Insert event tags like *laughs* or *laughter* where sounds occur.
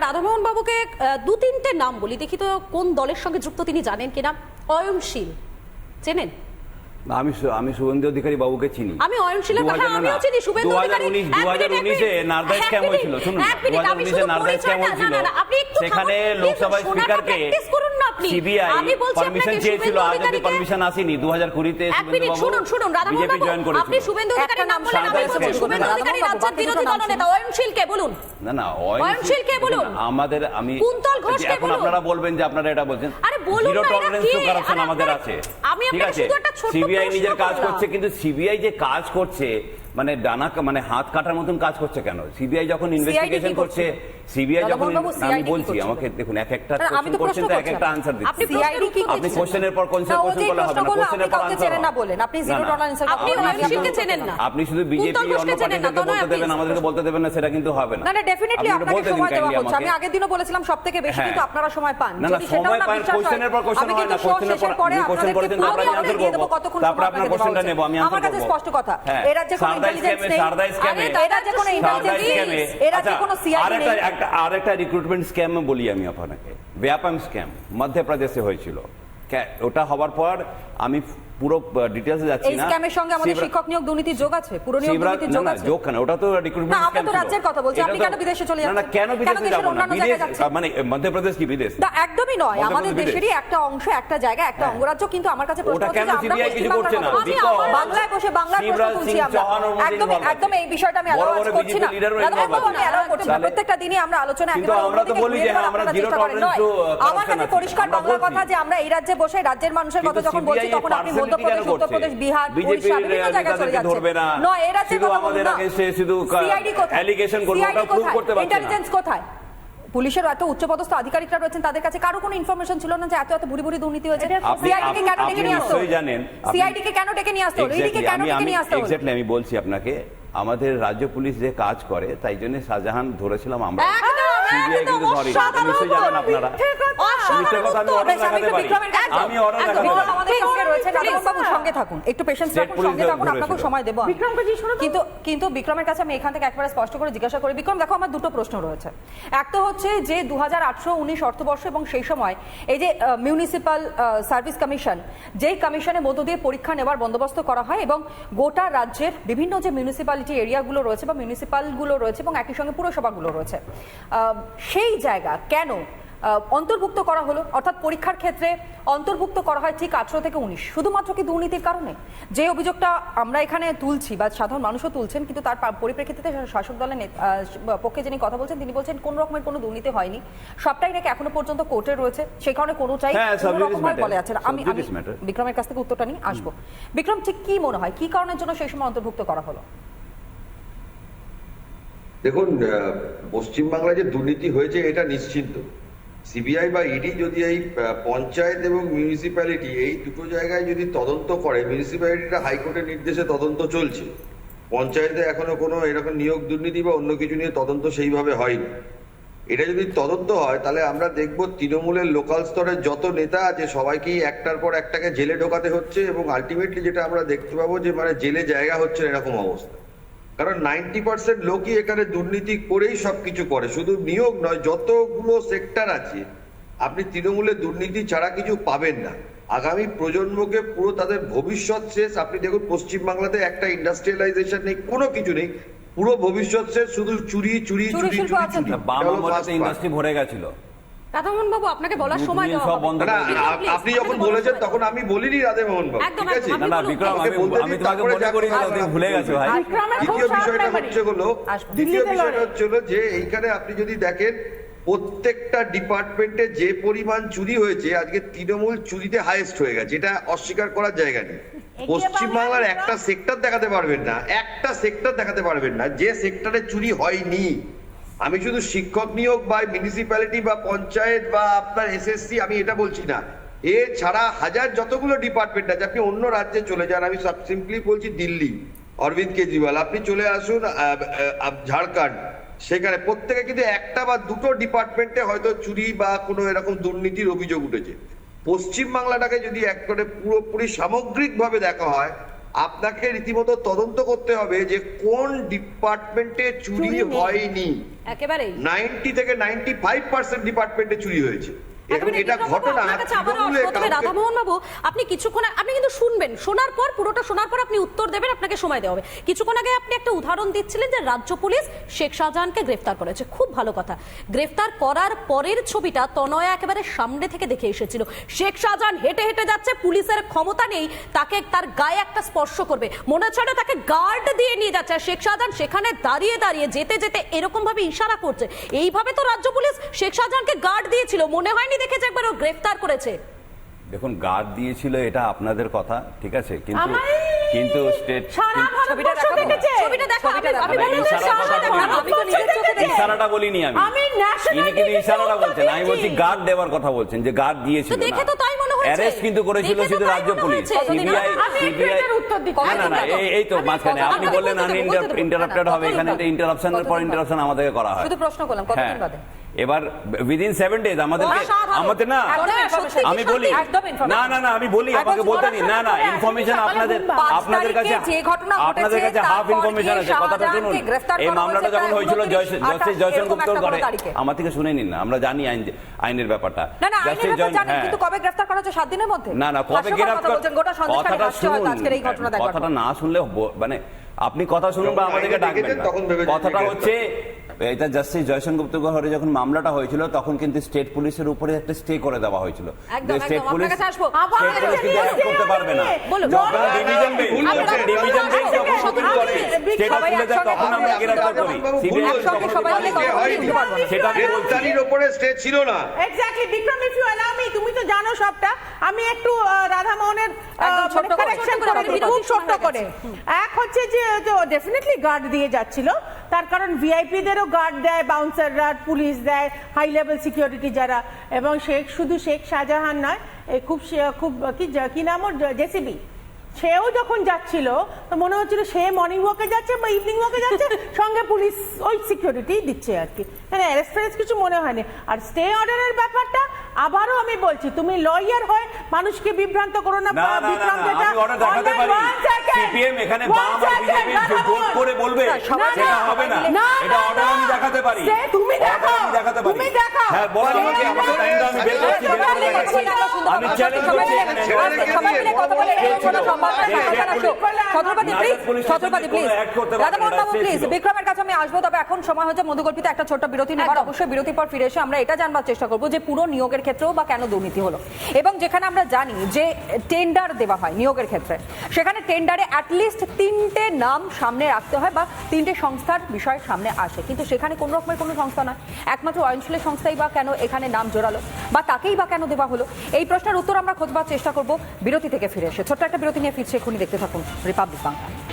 রাধামোহন বাবুকে দু তিনটে নাম বলি। দেখি তো কোন দলের সঙ্গে যুক্ত তিনি জানেন কিনা? অয়নশীল। চেনেন? আমি আমি শুভেন্দু অধিকারী বাবুকে চিনি। আমি অয়নশীলের কথা 2000 আমিও চিনি শুভেন্দু অধিকারী উনিশ- এ স্ক্যাম হয়েছিল শুনুন হয়েছিল সেখানে স্পিকারকে আপনি। সিবিআই পারমিশন চেয়েছিল আজ অব্দি পারমিশন আসেনি দু হাজার এক মিনিট শুনুন শুনুন রাধামোহন বাবু আপনি শুভেন্দু অধিকারীর নাম বললেন আমি বলছি শুভেন্দু অধিকারী রাজ্যের বিরোধী দুটো নাম দলনেতা বলুন। না না অয়নশীলকে বলুন। আমাদের আমি কুন্তল ঘোষকে এখন বলুন। আপনারা বলবেন যে আপনারা এটা বলছেন। আরে বলুন জিরো না, টলারেন্স টু কারাপশন আমাদের আছে। আমি ঠিক আপনাকে আছে? শুধু একটা ছোট্ট সিবিআই নিজের কাজ করছে কিন্তু সিবিআই যে কাজ করছে মানে ডানা মানে হাত কাটার মতন কাজ করছে কেন? সিবিআই যখন ইনভেস্টিগেশন করছে? সিবিআই যখন আমি বলছি আমাকে দেখুন এক একটা কোশ্চেন করছেন তো এক একটা। আনসার আপনি দিচ্ছি CID কি আপনি? কোশ্চেনের পর কোশ্চেন কোশ্চেন যেই হবে না কোশ্চেনের পর আনসার চেনেন না বলেন। আপনি tolerance এর আপনি আপনি চেনেন না। আপনি শুধু বিজেপি অন্য না, বলতে দেবেন আমাদেরকে বলতে দেবেন না সেটা কিন্তু হবে না। না না ডেফিনেটলি আপনাকে সময় দেওয়া হচ্ছে। আমি আগের দিনও বলেছিলাম সব থেকে বেশি হ্যাঁ। কিন্তু আপনারা সময় পান। না না সময় পান কোশ্চেনের পর কোশ্চেন হয় না কোশ্চেনের পর আপনি কোশ্চেন আপনাদেরকে করেছেন পুরো আমি আনসার করব দেবো কতক্ষণ তারপরে আপনার কোশ্চেনটা নেব আমি। আনসার আমার কাছে স্পষ্ট কথা এরা যে ইন্টেলিজেন্স নেই। সারদাই স্ক্যামে আরে এরা যে কোনো ইন্টেলিজেন্স এরা যে কোনো সিআইডি আরেকটা নেই। একটা আরেকটা রিক্রুটমেন্ট স্ক্যাম বলি আমি আপনাকে। ব্যাপাম স্ক্যাম মধ্যপ্রদেশে হয়েছিল। ওটা হওয়ার পর আমি পুরো ডিটেলসে যাচ্ছি এই না। স্ক্যামের সঙ্গে আমাদের শিক্ষক নিয়োগ দুর্নীতির যোগ আছে? পুরো নিয়োগ দুর্নীতির যোগ আছে? যোগ কেন? ওটা তো রিক্রুটমেন্ট না, আমরা তো রাজ্যের কথা বলছি। আপনি কেন বিদেশে চলে না না কেন বিদেশে যাব না বিদেশ মানে মধ্যপ্রদেশ কি বিদেশ? না একদমই নয়। আমাদের দেশেরই একটা অংশ একটা জায়গা একটা হ্যাঁ। অঙ্গরাজ্য কিন্তু আমার কাছে প্রশ্ন হচ্ছে যে আমরা কিছু করছে না? বাংলায় বসে বাংলার প্রশ্ন তুলছি আমরা। একদম একদম এই বিষয়টা আমি বড় করছি না। প্রত্যেকটা দিনই আমরা আলোচনা একদম আমরা তো বলি যে আমরা to, uh, আমার কাছে পরিষ্কার বাংলা কথা যে আমরা এই রাজ্যে বসে রাজ্যের মানুষের কথা যখন বলছি তখন আপনি মধ্যপ্রদেশ উত্তরপ্রদেশ বিহার উড়িষ্যা বিভিন্ন জায়গায় চলে যাচ্ছে। নয় কথা বলুন না। কোথায়? কোথায়? পুলিশের এত উচ্চপদস্থ আধিকারিকরা রয়েছেন তাদের কাছে কারও কোনো ইনফরমেশন ছিল না যে এত এত বুড়ি বুড়ি দুর্নীতি হয়েছে। আপনি- সিআইডি কে কেন ডেকে নিয়ে আসতো জানেন। সিআইডি কে কেন ডেকে নিয়ে আসতো ইডি কে কেন আমি ডেকে নিয়ে আসতো এক্স্যাক্টলি আমি বলছি আপনাকে আমাদের রাজ্য পুলিশ যে কাজ করে তাই জন্য শাহজাহান ধরেছিলাম আমরা। সিবিআই কিন্তু নিশ্চয়ই জানেন আপনারা। অসাধারণ মিথ্যে কথা আমি অর্ডার দেখাতে পারি। আমি অর্ডার দেখাতে পারি। আমাদের সঙ্গে রয়েছে রাধামোহন বাবু সঙ্গে থাকুন। একটু পেশেন্স রাখুন সঙ্গে থাকুন আপনাকেও সময় দেবো? কিন্তু কিন্তু বিক্রমের কাছে আমি এখান থেকে একবারে স্পষ্ট করে জিজ্ঞাসা করি। বিক্রম দেখো আমার দুটো প্রশ্ন রয়েছে। এক তো হচ্ছে যে দু হাজার আঠারো উনিশ অর্থবর্ষ এবং সেই সময় এই যে মিউনিসিপাল সার্ভিস কমিশন যেই কমিশনের মধ্য দিয়ে পরীক্ষা নেওয়ার বন্দোবস্ত করা হয় এবং গোটা রাজ্যের বিভিন্ন যে মিউনিসিপ্যালিটি এরিয়াগুলো রয়েছে বা মিউনিসিপালগুলো রয়েছে এবং একই সঙ্গে পুরসভাগুলো রয়েছে। আহ, সেই জায়গা কেন অন্তর্ভুক্ত করা হলো। অর্থাৎ পরীক্ষার ক্ষেত্রে অন্তর্ভুক্ত করা হয় ঠিক আঠারো থেকে উনিশ। শুধুমাত্র কি দুর্নীতির কারণে? যে অভিযোগটা আমরা এখানে তুলছি বা সাধারণ মানুষও তুলছেন কিন্তু তার পরিপ্রেক্ষিতে শাসক দলের পক্ষে যিনি কথা বলছেন তিনি বলছেন কোন রকমের কোনো দুর্নীতি হয়নি। সবটাই নাকি এখনও পর্যন্ত কোর্টে রয়েছে। সেই কারণে কোনোটাই হ্যাঁ. বলে যাচ্ছে আমি আমি বিক্রমের কাছ থেকে উত্তরটা নিয়ে আসব। বিক্রম ঠিক কি মনে হয়? কি কারণের জন্য সেই সময় অন্তর্ভুক্ত করা হলো? দেখুন পশ্চিমবাংলায় যে দুর্নীতি হয়েছে এটা নিশ্চিন্ত। সিবিআই বা ইডি যদি এই পঞ্চায়েত এবং মিউনিসিপ্যালিটি এই দুটো জায়গায় যদি তদন্ত করে মিউনিসিপ্যালিটিটা হাইকোর্টের নির্দেশে তদন্ত চলছে। পঞ্চায়েতে এখনও কোনো এরকম নিয়োগ দুর্নীতি বা অন্য কিছু নিয়ে তদন্ত সেইভাবে হয়নি। এটা যদি তদন্ত হয়, তাহলে আমরা দেখব তৃণমূলের লোকাল স্তরের যত নেতা আছে, সবাইকেই একটার পর একটাকে জেলে ঢোকাতে হচ্ছে এবং আলটিমেটলি যেটা আমরা দেখতে পাবো যে মানে জেলে জায়গা হচ্ছে এরকম অবস্থা। কারণ নাইনটি পার্সেন্ট লোকই এখানে দুর্নীতি করেই সবকিছু করে। শুধু নিয়োগ নয় যতগুলো সেক্টর আছে আপনি তৃণমূলের দুর্নীতি ছাড়া কিছু পাবেন না। আগামী প্রজন্মকে পুরো তাদের ভবিষ্যৎ শেষ। আপনি দেখুন পশ্চিমবাংলাতে একটা ইন্ডাস্ট্রিয়ালাইজেশন নেই কোনো কিছু নেই। পুরো ভবিষ্যৎ শেষ শুধু চুরি চুরি চুরি চুরি। বাম। ইন্ডাস্ট্রি ভরে গেছিল। রাধামোহন বাবু আপনাকে বলার সময় দেওয়া হবে। আপনি যখন বলেছেন তখন আমি বলিনি রাধেমোহন বাবু ঠিক আছে? না না বিক্রম আমি আমি তোমাকে মনে করি না তুমি ভুলে গেছো ভাই। দ্বিতীয় বিষয়টা হচ্ছে হলো দ্বিতীয় বিষয়টা হচ্ছে হলো যে এইখানে আপনি যদি দেখেন প্রত্যেকটা ডিপার্টমেন্টে যে পরিমাণ চুরি হয়েছে আজকে তৃণমূল চুরিতে হাইয়েস্ট হয়ে গেছে। এটা অস্বীকার করার জায়গা নেই। পশ্চিমবাংলার একটা সেক্টর দেখাতে পারবেন না। একটা সেক্টর দেখাতে পারবেন না। যে সেক্টরে চুরি হয়নি। আমি শুধু শিক্ষক নিয়োগ বা মিউনিসিপ্যালিটি বা পঞ্চায়েত বা আপনার এসএসসি আমি এটা বলছি না। এ ছাড়া হাজার যতগুলো ডিপার্টমেন্ট আছে, আপনি অন্য রাজ্যে চলে যান, আমি সব সিম্পলি বলছি দিল্লি, অরবিন্দ কেজরিওয়াল। আপনি চলে আসুন ঝাড়খণ্ড। সেখানে প্রত্যেকে কিন্তু একটা বা দুটো ডিপার্টমেন্টে হয়তো চুরি বা কোনো এরকম দুর্নীতির অভিযোগ উঠেছে। পশ্চিমবাংলাটাকে যদি এক করে পুরোপুরি সামগ্রিকভাবে দেখা হয় আপনাকে রীতিমতো তদন্ত করতে হবে যে কোন ডিপার্টমেন্টে চুরি হয়নি। একেবারেই। নাইনটি থেকে নাইনটি ফাইভ পার্সেন্ট ডিপার্টমেন্টে চুরি হয়েছে। এবং একেবারে এটা বিক্রমবাবু, ঘটনা আপনার কাছে আবারও তৃণমূলে আসব। তবে কাউকে- রাধামোহন বাবু আপনি কিছুক্ষণ আপনি কিন্তু শুনবেন। শোনার পর পুরোটা শোনার পর আপনি উত্তর দেবেন আপনাকে সময় দেওয়া হবে। কিছুক্ষণ আগে আপনি একটা উদাহরণ দিচ্ছিলেন যে রাজ্য পুলিশ শেখ শাহজাহানকে গ্রেফতার করেছে। খুব ভালো কথা। গ্রেফতার করার পরের ছবিটা তনয়া একেবারে সামনে থেকে দেখে এসেছিল। শেখ শাহজাহান হেঁটে হেঁটে যাচ্ছে পুলিশের ক্ষমতা নেই তাকে তার গায়ে একটা স্পর্শ করবে। মনে হচ্ছে তাকে গার্ড দিয়ে নিয়ে যাচ্ছে। শেখ শাহজাহান সেখানে দাঁড়িয়ে দাঁড়িয়ে যেতে যেতে এরকম ভাবে ইশারা করছে। এইভাবে তো রাজ্য পুলিশ শেখ শাহজাহানকে গার্ড দিয়েছিল। মনে হয়নি দেখেছে একবার ও গ্রেফতার করেছে। দেখুন গার্ড দিয়েছিল এটা আপনাদের কথা ঠিক আছে? কিন্তু কিন্তু স্টেট ছবিটা দেখো তো। ইশারাটা বলিনি আমি। ইনি কিন্তু ইশারাটা বলছেন। আমি বলছি। গার্ড দেওয়ার কথা বলছেন যে গার্ড দিয়েছিল তো দেখে তো তাই মনে হয়েছে। অ্যারেস্ট কিন্তু করেছিল শুধু রাজ্য পুলিশ। সিবিআই আমি একটু সিবিআই উত্তর দিচ্ছি। না না না এই- এই তো মাঝখানে। আপনি বললেন দেবো। ইন্টারাপ্টেড হবে এখানে। একটা ইন্টারাপশনের পর ইন্টারাপশন আমাদেরকে করা হয়। শুধু প্রশ্ন করলাম, কতদিন হ্যাঁ। বাদে? এবার উইদিন সেভেন ডেজ আমাদেরকে আমাদের না আমি বলি না না না আমি বলি আমাকে বলতে দিন না না ইনফরমেশন আপনাদের আপনাদের কাছে যে ঘটনা আপনাদের কাছে হাফ ইনফরমেশন আছে। কথাটা শুনুন। এই মামলাটা যখন হয়েছিল 29, জয়সে- জস্টিস 28 গুপ্তর ঘরে আমার থেকে শুনে নিন না আমরা জানি আইন আইনের ব্যাপারটা। না না জানেন হ্যাঁ। কিন্তু কবে গ্রেফতার করা হচ্ছে সাত দিনের মধ্যে? না না কবে গ্রেফতার কথাটা শুনুন। আজকের এই ঘটনা দেখবার কথাটা না শুনলে মানে আপনি কথা শুনুন বা আমাদেরকে ডাকবেন না। কথাটা হচ্ছে এটা জাস্টিস গুপ্ত ঘরে যখন মামলাটা হয়েছিল তখন কিন্তু স্টেট পুলিশের উপরে একটা স্টে করে দেওয়া হয়েছিল। একদম, স্টেট পুলিশ স্টেট কিন্তু করতে পারবে না। যখন ডিভিশন বেঞ্চ ডিভিশন বেঞ্চ যখন আমি- করে স্টেট পুলিশ তখন আমরা গ্রেফতার করি সিবিআই ভুল একসঙ্গে বলছেন। সবাই মিলে কথা বলতে হয়নি। পারব না। সেটা গ্রেফতারির ওপরে স্টে ছিল না। Exactly Vikram if you allow me তুমি তো জানো সবটা। আমি একটু রাধা মোহনের কারেকশন করে, খুব ছোট্ট করে। এক হচ্ছে যে ডেফিনেটলি গার্ড দিয়ে যাচ্ছিল। তার কারণ ভিআইপিদেরও গার্ড দেয় বাউন্সাররা পুলিশ দেয় হাই লেভেল সিকিউরিটি যারা। এবং শেখ শুধু শেখ শাহজাহান নয় খুব খুব, কি নাম ওর জেসিবি সেও যখন যাচ্ছিল তো মনে হচ্ছিল সে মর্নিং ওয়াকে যাচ্ছে বা ইভিনিং ওয়াকে যাচ্ছে *laughs* সঙ্গে পুলিশ ওই সিকিউরিটি দিচ্ছে আর কি। মানে অ্যারেস্ট ফ্যারেস্ট কিছু মনে হয়নি। আর স্টে অর্ডারের ব্যাপারটা আবারও আমি বলছি তুমি লয়ার হয়ে মানুষকে বিভ্রান্ত করো না second, সিপিএম এখানে বাম আর বিজেপি জোট করে বলবে। না, সেটা হবে না। এটা অর্ডার আমি দেখাতে পারি। তুমি দেখাও, দেখাতে পারি। হ্যাঁ বলেন সে আমাকে আমাকে টাইমটা আমি বের করছি আমি চ্যালেঞ্জ করছি সবাই মিলে কথা বলে। ছত্রপতি প্লিজ ছত্রপতি প্লিজ রাধামোহন বাবু এটা প্লিজ বিক্রমের কাছে আমি আসব তবে এখন সময় হচ্ছে মধুকল্পিত একটা ছোট্ট বিরতি নেবার। অবশ্যই বিরতির পর ফিরে এসে আমরা এটা জানবার চেষ্টা করব যে পুরো নিয়োগের ক্ষেত্রেও বা কেন দুর্নীতি হলো। এবং যেখানে আমরা জানি যে টেন্ডার দেওয়া হয় নিয়োগের ক্ষেত্রে সেখানে টেন্ডারে অ্যাটলিস্ট তিনটে নাম সামনে রাখতে হয় বা তিনটে সংস্থার বিষয় সামনে আসে। কিন্তু সেখানে কোনো রকমের কোনো সংস্থা নয়। একমাত্র অয়নশীলের সংস্থাই বা কেন এখানে নাম জোরালো? বা তাকেই বা কেন দেওয়া হলো। এই প্রশ্নের উত্তর আমরা খোঁজবার চেষ্টা করব। বিরতি থেকে ফিরে এসে। ছোট্ট একটা বিরতি নিয়ে ফিরছে এখনই দেখতে থাকুন রিপাবলিক বাংলা।